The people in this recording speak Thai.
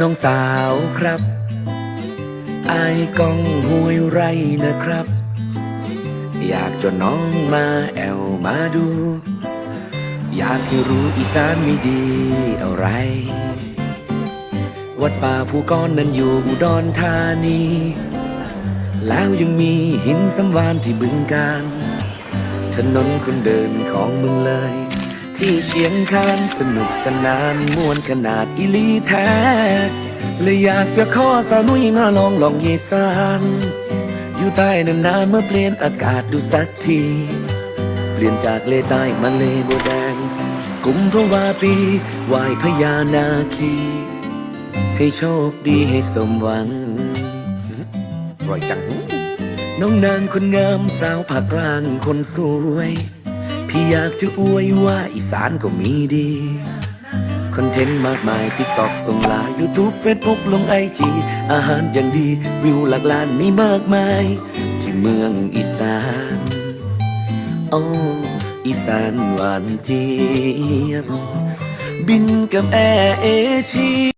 น้องสาวครับ อายกองห้วยไรนะครับ อยากจนน้องมาแอวมาดู อยากให้รู้อีสานไม่ดีอะไร วัดป่าภูกรนั้นอยู่อุดรธานี แล้วยังมีหินสำวานที่บึงการ ถนนคนเดินของเมืองเลย ที่เชียงคานสนุกสนานมวนขนาดอีหลีแท้เลยอยากจะขอสาวนุยมาลองลองเยสานอยู่ใต้นานๆเมื่อเปลี่ยนอากาศดูสักที เปลี่ยนจากเลใต้มาเลโบวแดงกุมภาวาปีไหวพญานาคี ให้โชคดีให้สมหวังอร่อยจังน้องนางคนงามสาวภาคกลางคนสวย พี่อยากจะอวยว่าอีสานก็มีดี คอนเทนต์มากมายติ๊กตอกส่งไลน์ยูทูบเฟซบุ๊กลงไอจีอาหารอย่างดีวิวหลักล้านมีมากมาย ที่เมืองอีสานโอ้อีสานหวานเจี๊ยบบินกับแอร์เอเชีย